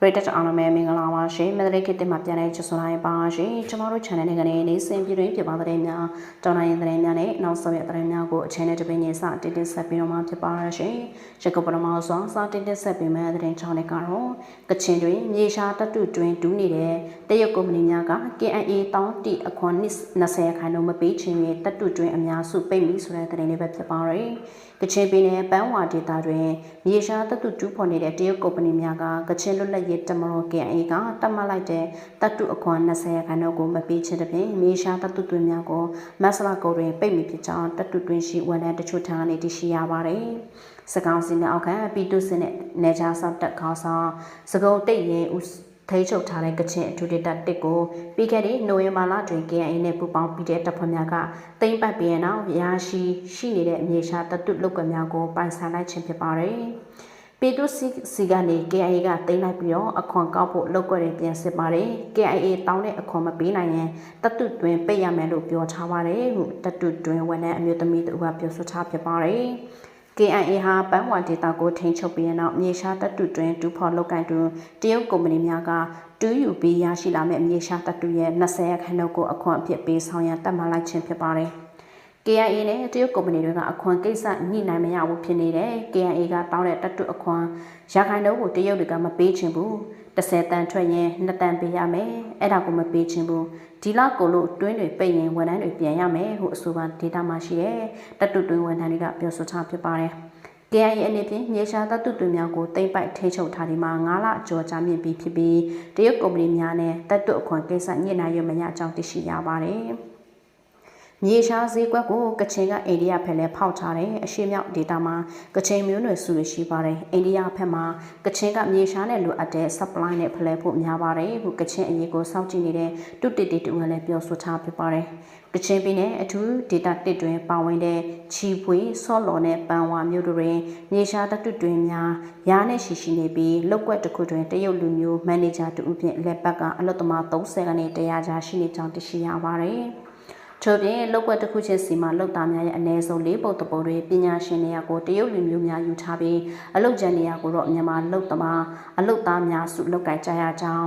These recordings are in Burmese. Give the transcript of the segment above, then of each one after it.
ပရိသတ်အားလုံးပဲမင်္ဂလာပါရှင်မန္တလေးခေတ်တင်မှာပြန်လဲချစ်စွန်လိုက်ပါရှင်ကျွန်တော်တို့ channel နဲ့ကနေနေစဉ်ပြည်တွင်းဖြစ်ပါတဲ့များတောင်းနိုင်တဲ့များနဲ့နောက်ဆုံးရတဲ့များကိုအချိန်နဲ့တပင်းနေစတင်တင်ဆက်ပြီးတော့မှဖြစ်ပါရရှင်ရကပရမောစွာစတင်တင်ဆက်ပြီးမဲ့တဲ့ချောင်းတွေကတော့ကချင်တွင်မြေရှားတတုတွင်ဒူးနေတဲ့တရုတ်ကုမ္ပဏီများက KNA တောင်းတီအခွန်20ခန်းလုံးမပေးချင်ရဲ့တတုတွင်အများစုပိတ်မိဆိုတဲ့တဲ့လေးပဲဖြစ်ပါရယ်ကချင်ပြည်နယ်ပန်းဝါဒေသတွင်မြေရှားတတုတူးဖော်နေတဲ့တရုတ်ကုမ္ပဏီများကကချင်လွတ်လပ်ရေးတမတော် KNA ကတတ်မှတ်လိုက်တဲ့တတုအခွန်20ခန်းတို့ကိုမပေးချင်တဲ့ပြင်မြေရှားတတုတွင်များကိုမဆလာကိုတွင်ပိတ်မိဖြစ်ကြောင်းတတုတွင်ရှိဝန်ထမ်းတချို့ထံကနေသိရှိရပါတယ်။စကောင်းစီနဲ့အောက်ခံပြည်သူစစ်နဲ့နေကြားဆောက်တက်ခေါင်းဆောင်စကုံတိတ်ရင်ဦးထိချုပ်ထားတဲ့ကချင်အထူးဒေတာတစ်ကိုပြီးခဲ့တဲ့နိုဝင်ဘာလတွင် KNA နဲ့ပူးပေါင်းပြီးတဲ့တပ်ဖွဲ့များကတိမ့်ပတ်ပြီးတဲ့နောက်ရာရှိရှိနေတဲ့အမြေရှားတတုလုတ်ကွက်များကိုပိုင်ဆိုင်လိုက်ခြင်းဖြစ်ပါတယ်။ ပေတုစီစီကနေ KIA ကတိမ့်လိုက်ပြီးတော့အခွန်ကောက်ဖို့လောက်ွက်ရပြန်စစ်ပါတယ်။ KIA တောင်းတဲ့အခွန်မပေးနိုင်ရင်တတုတွင်ပိတ်ရမယ်လို့ပြောထားပါတယ်ဟုတတုတွင်ဝန်ထမ်းအမျိုးသမီးတို့ကပြောဆိုထားဖြစ်ပါတယ်။ KIA ဟာပန်းဝါဒေတာကိုထိန်းချုပ်ပြီးနောက်မြေရှားတပ်တုတွင်ဒူးဖော်လောက်ကန်တွင်တရုတ်ကုမ္ပဏီများကတူယူပြီးရရှိလာမဲ့မြေရှားတပ်တုရဲ့20ခန်းတို့ကိုအခွန်အဖြစ်ပေးဆောင်ရန်တတ်မှတ်လိုက်ခြင်းဖြစ်ပါတယ်။ KIA နဲ့တရုတ်ကုမ္ပဏီတွေကအခွန်ကိစ္စညှိနှိုင်းမရဘူးဖြစ်နေတယ် KIA ကတောင်းတဲ့တပ်တုအခွန်ရခိုင်တို့ကိုတရုတ်တွေကမပေးချင်ဘူး30တန်ထွက်ရင်2တန်ပေးရမယ်အဲ့ဒါကိုမပေးချင်ဘူးဒီလောက်ကိုလို့တွင်းတွေပိတ်ရင်ဝန်ထမ်းတွေပြန်ရမယ်ဟုအဆိုပါဒေတာမှာရှိတဲ့တပ်တုတွင်းဝန်ထမ်းတွေကပြောဆိုထားဖြစ်ပါတယ် KIA အနေဖြင့်မြေရှားသတ္တုတွေများကိုတိမ့်ပိုက်ထိချုပ်ထားဒီမှာ9လအကျော်ကြာမြင့်ပြီးဖြစ်ပြီးတရုတ်ကုမ္ပဏီများနဲ့တတ်တုအခွန်ကိစ္စညှိနှိုင်းရမရကြောင်းသိရှိရပါတယ်။ မြေရှားဈေးကွက်ကိုကချင်ကအိန္ဒိယဖက်လဲဖောက်ထားတယ်အရှိမြောက်ဒေတာမှာကချင်မျိုးနွယ်စုတွေရှိပါတယ်အိန္ဒိယဖက်မှာကချင်ကမြေရှားနဲ့လိုအပ်တဲ့ supply နဲ့ဖလဲဖို့များပါတယ်ခုကချင်အရေးကိုစောင့်ကြည့်နေတဲ့တုတစ်တီတူကလည်းပြောဆိုထားဖြစ်ပါတယ်ကချင်ပြည်နယ်အထူးဒေတာတစ်တွင်ပါဝင်တဲ့ချီဖွေဆော့လော်နဲ့ပန်ဝါမြို့တို့တွင်မြေရှားတတုတွင်များရားနဲ့ရှိရှိနေပြီးလောက်ကွက်တစ်ခုတွင်တရုတ်လူမျိုးမန်နေဂျာတူအပြင်လက်ပတ်ကအလွတ်သမား30ခန်းနဲ့တရားကြားရှိနေကြောင်းသိရှိရပါတယ်။ ထို့ပြင်လောက်ွက်တစ်ခုချင်းစီမှာလောက်သားများရဲ့အ ਨੇ ဆုံးလေးပုတ်တပုံတွေပညာရှင်တွေကကိုတရုတ်လူမျိုးများယူထားပြီးအလုတ်ကျန်နေရကိုတော့မြန်မာလောက်သမားအလုတ်သားများစုလောက်ကကြရကြောင်း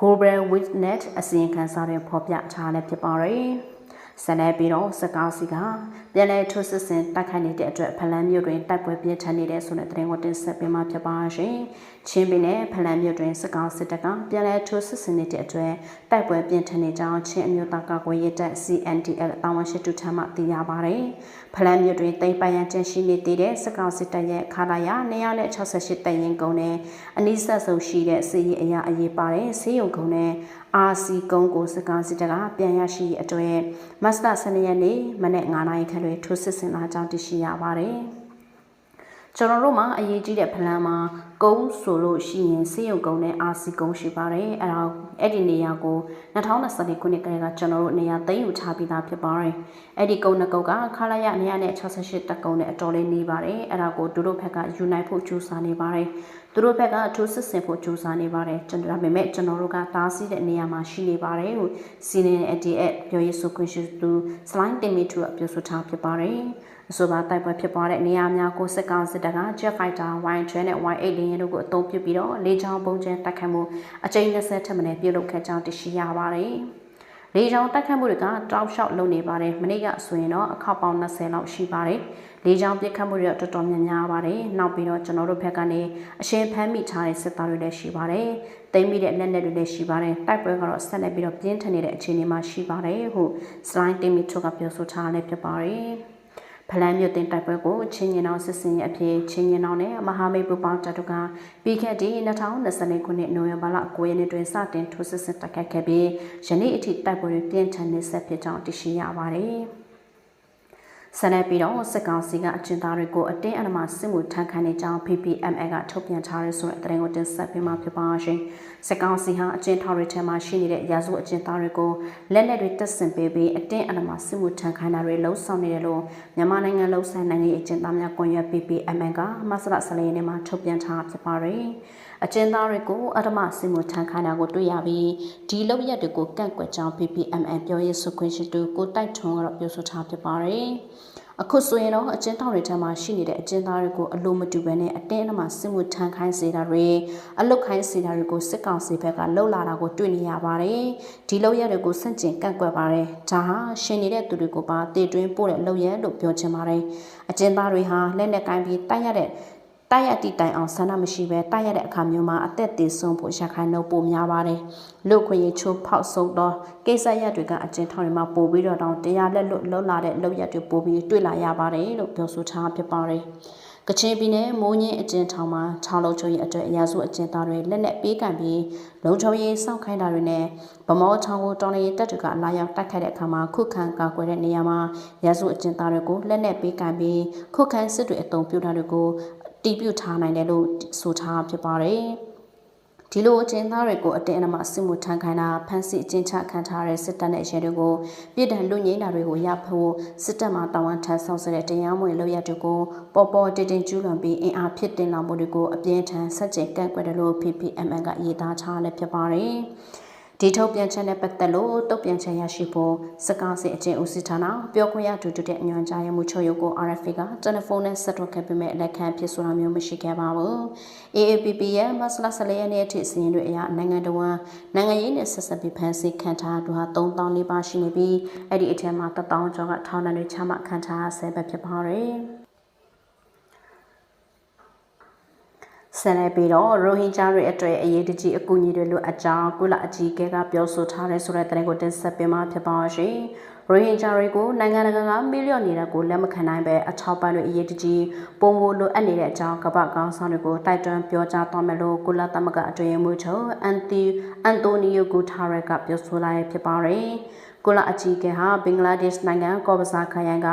Global Witness အစီရင်ခံစာတွေဖော်ပြထားလည်းဖြစ်ပါတယ်။ ဆန်နေပြီးတော့စကားစီကပြန်လည်ထိုးစစ်ဆင်တိုက်ခိုက်နေတဲ့အတွက်ဖလန်းမြို့တွင်တိုက်ပွဲပြင်းထန်နေတဲ့ဆိုတဲ့သတင်းကိုတင်ဆက်ပေးမှာဖြစ်ပါရှင်။ချင်းပြည်နယ်ဖလန်းမြို့တွင်စကားစစ်တပ်ကပြန်လည်ထိုးစစ်ဆင်နေတဲ့အတွက်တိုက်ပွဲပြင်းထန်နေကြောင်းချင်းအမျိုးသားကာကွယ်ရေးတပ် CNDL တာဝန်ရှိသူထံမှသိရပါတယ်။ဖလန်းမြို့တွင်တိမ်ပိုင်ရန်ကျင်းရှိနေသေးတဲ့စကားစစ်တပ်ရဲ့ခါလာရ268တရင်ကုန်းနဲ့အနီးဆက်ဆုံးရှိတဲ့စီရင်အရာအရေးပါတဲ့ဆေးရုံကုန်းနဲ့ အာစီကုန်းကိုစကားစစ်တကပြန်ရရှိအတွက်မတ်လ12ရက်နေ့မနေ့9နာရီခန့်တွင်ထိုးစစ်ဆင်လာကြောင်းသိရှိရပါတယ်။ ကျွန်တော်တို့မှာအရေးကြီးတဲ့ဖလန်မှာကုန်းဆိုလို့ရှိရင်စေယုံကုန်းနဲ့အာစီကုန်းရှိပါတယ်။အဲဒါအဲ့ဒီနေရာကို2020ခုနှစ်ကတည်းကကျွန်တော်တို့နေရာသိမ်းယူထားပြီးသားဖြစ်ပါတယ်။အဲ့ဒီကုန်းနှစ်ကုန်းကခလာရ968တက်ကုန်းနဲ့အတော်လေးနေပါတယ်။အဲဒါကိုတို့တို့ဘက်ကယူနိုင်ဖို့ကြိုးစားနေပါတယ်။သူတို့ဘက်ကအထူးစစ်ဆင်ဖို့ကြိုးစားနေပါတယ်ကျွန်တော်ဒါပေမဲ့ကျွန်တော်တို့ကတားဆီးတဲ့နေရာမှာရှိနေပါတယ်ဟုစီနင်အဒီအပြောရေးဆိုခွင့်ရှိသူ slide တင်မီထူကပြောဆိုထားဖြစ်ပါတယ် အဆိုပါတိုက်ပွဲဖြစ်ပွားတဲ့နေရာများကိုစစ်ကောင်စစ်တပ်က Jet Fighter Y12 နဲ့ Y8 လေယာဉ်တို့ကိုအသုံးပြုပြီးတော့လေကြောင်းပုံကျဲတိုက်ခိုက်မှုအကြိမ်20ထက်မနည်းပြုလုပ်ခဲ့ကြောင်းသိရှိရပါတယ်လေကြောင်းတိုက်ခတ်မှုတွေကတောက်လျှောက်လုပ်နေပါတယ်မနေ့ကဆိုရင်တော့အခောက်ပေါင်း20လောက်ရှိပါတယ်လေကြောင်းပြစ်ခတ်မှုတွေတော်တော်များများပါတယ်နောက်ပြီးတော့ကျွန်တော်တို့ဘက်ကနေအရှင်ဖမ်းမိထားတဲ့စစ်သားတွေလည်းရှိပါတယ်တိမ့်မိတဲ့လက်နက်တွေလည်းရှိပါတယ်တိုက်ပွဲကတော့ဆက်လက်ပြီးတော့ပြင်းထန်နေတဲ့အခြေအနေမှာရှိပါတယ်ဟု slide တင်မီထုတ်ကပြောဆိုထားလည်းဖြစ်ပါတယ် ဖလန်းမြို့တင်တိုက်ပွဲကိုချင်းရင်အောင်စစ်စင်ရဲ့အဖြစ်ချင်းရင်အောင်နဲ့မဟာမိတ်ပူပေါင်းတပ်တို့ကပြီးခဲ့တဲ့2020ခုနှစ်နိုဝင်ဘာလ9ရက်နေ့တွင်စတင်ထိုးစစ်ဆင်တိုက်ခိုက်ခဲ့ပြီးယနေ့အထိတိုက်ပွဲတွေပြင်းထန်နေဆက်ဖြစ်ကြောင်းသိရှိရပါတယ်။ဆန္ဒပြီးတော့စစ်ကောင်စီကအကျဉ်းသားတွေကိုအတင်းအဓမ္မစစ်မှုထမ်းခံနေကြောင်း PPMA ကထုတ်ပြန်ထားတဲ့ဆိုတဲ့သတင်းကိုတင်ဆက်ပေးမှာဖြစ်ပါရှင်။ စစ်ကောင်စီဟာအကျဉ်းထောင်တွေထဲမှာရှိနေတဲ့ရာဇဝတ်အကျဉ်းသားတွေကိုလက်နက်တွေတပ်ဆင်ပေးပြီးအတင်းအဓမ္မစစ်မှုထမ်းခံတာတွေလှုံ့ဆော်နေတယ်လို့မြန်မာနိုင်ငံလုံဆိုင်နိုင်ငံရေးအကျဉ်းသားများကွန်ရက် PPMA ကမဆလဆလေးနေမှာထုတ်ပြန်ထားဖြစ်ပါတယ်။အကျဉ်းသားတွေကိုအဓမ္မစစ်မှုထမ်းခိုင်းတာကိုတွေ့ရပြီးဒီလုပ်ရက်တွေကိုကန့်ကွက်ကြောင်း PPMN ပြောရေးဆိုခွင့်ရှိသူကိုတိုက်ထွန်းကတော့ပြောဆိုထားဖြစ်ပါတယ်။ အခုဆိုရင်တော့အကျဉ်းထောင်တွေထဲမှာရှိနေတဲ့အကျဉ်းသားတွေကိုအလိုမတူဘဲနဲ့အတင်းအဓမ္မစစ်မှုထမ်းခိုင်းစေတာတွေအလုတ်ခိုင်းစေတာတွေကိုစစ်ကောင်စီဘက်ကလှုပ်လာတာကိုတွေ့နေရပါတယ်ဒီလှုပ်ရက်တွေကိုစန့်ကျင်ကန့်ကွက်ပါတယ်ဒါဟာရှင်နေတဲ့သူတွေကိုပါတည်တွင်းပို့တဲ့လှုပ်ရက်လို့ပြောချင်ပါတယ်အကျဉ်းသားတွေဟာလက်နဲ့ကိုင်းပြီးတိုက်ရတဲ့ တိုက်ရတိတိုင်အောင်ဆန္ဒမရှိဘဲတိုက်ရတဲ့အခါမျိုးမှာအသက်သေးဆုံးဖို့ရခိုင်နှုတ်ပိုများပါတယ်။လူခွင့်ရချိုးဖောက်ဆုံးတော့ကိစ္စရက်တွေကအကျဉ်းထောင်တွေမှာပို့ပြီးတော့တောင်တရားလက်လွတ်လွတ်လာတဲ့လောက်ရက်တွေပို့ပြီးတွေ့လာရပါတယ်လို့ပြောဆိုထားဖြစ်ပါတယ်။ကချင်ပြည်နယ်မိုးညင်းအကျဉ်းထောင်မှာ၆လုံးချုံရဲ့အတွက်အရာစုအကျဉ်းသားတွေလက်လက်ပေးကံပြီးလုံချုံရေးစောင့်ခိုင်းတာတွေနဲ့ဗမောချောင်းကိုတော်လည်းတက်တူကလာရောက်တိုက်ခိုက်တဲ့အခါမှာခုခံကာကွယ်တဲ့နေရာမှာရာစုအကျဉ်းသားတွေကိုလက်လက်ပေးကံပြီးခုခံစစ်တွေအုံပြုတာတွေကို တီးပြုတ်ထားနိုင်တယ်လို့ဆိုထားဖြစ်ပါတယ်။ဒီလိုအကျဉ်းသားတွေကိုအတင်းအဓမ္မစစ်မှုထမ်းခိုင်းတာဖမ်းဆီးအကျဉ်းချခံထားတဲ့စစ်တပ်နဲ့ရဲတွေကိုပြည်ထန်လူငိမ့်တာတွေကိုရဖို့စစ်တပ်မှတာဝန်ထမ်းဆောင်စတဲ့တရားမဝင်လုပ်ရတွေကိုပေါ်ပေါ်တင်တင်ကျူးလွန်ပြီးအင်အားဖြစ်တင်လာမှုတွေကိုအပြင်းထန်ဆက်ကျင်ကန့်ကွက်တယ်လို့ PPMN ကရေးသားထားလည်းဖြစ်ပါတယ်။ ဒီထုတ်ပြန်ချက်နဲ့ပတ်သက်လို့တုတ်ပြန်ချက်ရရှိဖို့စကားစီအကျဉ်းဦးစီးဌာနပြောခွင့်ရဒုတိယအညွှန်ကြားရေးမှူးချုပ်ရုပ်ကို RFA ကတယ်လီဖုန်းနဲ့ဆက်သွယ်ခဲ့ပေမဲ့လက်ခံဖြစ်ဆိုတာမျိုးမရှိခဲ့ပါဘူး။ AAPP ရဲ့မဆလာဆလေးရက်နေ့အထိစီရင်တွေအရနိုင်ငံတော်ဝန်နိုင်ငံရေးနဲ့ဆက်ဆက်ပြီးဖန်ဆီးခံထားသူဟာ3000လေးပါရှိနေပြီးအဲ့ဒီအထက်မှာ1000ကျော်ကထောင်ဒဏ်တွေချမှတ်ခံထားဆဲပဲဖြစ်ပါတယ်။ ဆန်နေပြီးတော့ရိုဟင်ဂျာတွေအတွက်အရေးတကြီးအကူအညီတွေလိုအပ်ကြောင်းကုလအကြီးအကဲကပြောဆိုထားတယ်ဆိုတဲ့သတင်းကိုတင်ဆက်ပေးမှာဖြစ်ပါရှင်။ရိုဟင်ဂျာတွေကိုနိုင်ငံတကာကမီလီယံနေတဲ့ကိုလက်မခံနိုင်ပဲအချောက်ပန်းတွေအရေးတကြီးပုံမလိုအပ်နေတဲ့အကြောင်းကမ္ဘာကောင်းဆောင်တွေကိုတိုက်တွန်းပြောကြားသွားမယ်လို့ကုလသမဂ္ဂအတွင်းရေးမှူးချုပ်အန်တီအန်တိုနီယိုဂူတာရက်ကပြောဆိုလိုက်ဖြစ်ပါတယ်။ ကိုလာအကြီးကဲဟာဘင်္ဂလားဒေ့ရှ်နိုင်ငံကော့ဘဇာခရိုင်က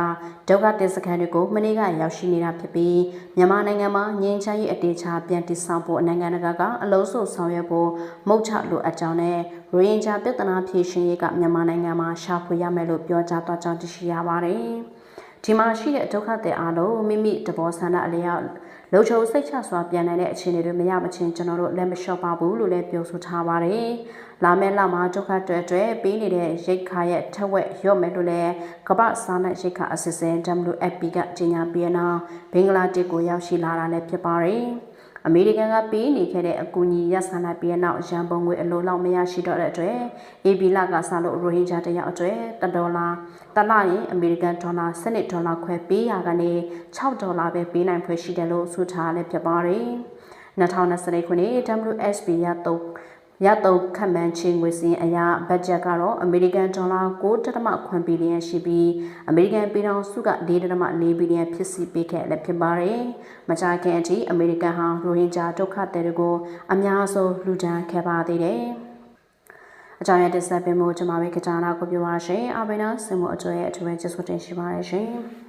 ဒုက္ခသည်စခန်းတွေကိုမနေ့ကရောက်ရှိနေတာဖြစ်ပြီးမြန်မာနိုင်ငံမှာငြိမ်းချမ်းရေးအတေချာပြန်တည်ဆောက်ဖို့နိုင်ငံတကာကအလုံးစုံဆောင်ရွက်ဖို့မုတ်ချလိုအပ်ကြောင်းနဲ့ရိုဟင်ဂျာပြည်ထနာဖြည့်ရှင်ရေးကမြန်မာနိုင်ငံမှာရှာဖွေရမယ်လို့ပြောကြားသွားကြောင်းသိရှိရပါတယ်။ဒီမှာရှိတဲ့ဒုက္ခသည်အားလုံးမိမိတဘောဆန္ဒအလျောက် လုံခြုံစိတ်ချစွာပြန်နိုင်တဲ့အခြေအနေတွေမရမချင်းကျွန်တော်တို့လက်မလျှော့ပါဘူးလို့လည်းပြောဆိုထားပါတယ်။လာမယ့်လမှာဒုက္ခတွေအတွက်ပေးနေတဲ့ရိတ်ခါရဲ့ထက်ဝက်ရော့မယ်လို့လည်းကမ္ဘာစားနပ်ရိတ်ခါအစီအစဉ် WFP ကကြေညာပြီးနောက်ဘင်္ဂလားဒေ့ရှ်ကိုရောက်ရှိလာတာလည်းဖြစ်ပါတယ်။ အမေရိကန်ကပေးနေခဲ့တဲ့အကူအညီရဆန္ဒပြီးနောက်ရန်ပုံငွေအလိုလောက်မရရှိတော့တဲ့အတွက် AB လကစလို့ရိုဟင်ဂျာတယောက်အတွက်တဒေါ်လာတလရင်အမေရိကန်ဒေါ်လာ7ဒေါ်လာခွဲပေးရကနေ6ဒေါ်လာပဲပေးနိုင်ဖွယ်ရှိတယ်လို့ဆိုထားလည်းဖြစ်ပါတယ်2020ခုနှစ် WSP ရတော့ ရတော့ခန့်မှန်းချင်းငွေစင်းအရာဘတ်ဂျက်ကတော့အမေရိကန်ဒေါ်လာ9.9ဘီလီယံရှိပြီးအမေရိကန်ပြည်ထောင်စုက4.4ဘီလီယံဖြစ်စီပေးခဲ့လည်းဖြစ်ပါတယ်။မကြာခင်အထိအမေရိကန်ဟာရိုဟင်ဂျာဒုက္ခသည်တွေကိုအများဆုံးလူဒန်းခဲ့ပါသေးတယ်။အကြောင်းရတဲ့ဆက်ပင်မှုကျွန်မပဲကြကြနာကိုပြောပါရှင်။အဘိနာစင်မအကျွဲအထူးပဲကျေးဇူးတင်ရှိပါတယ်ရှင်။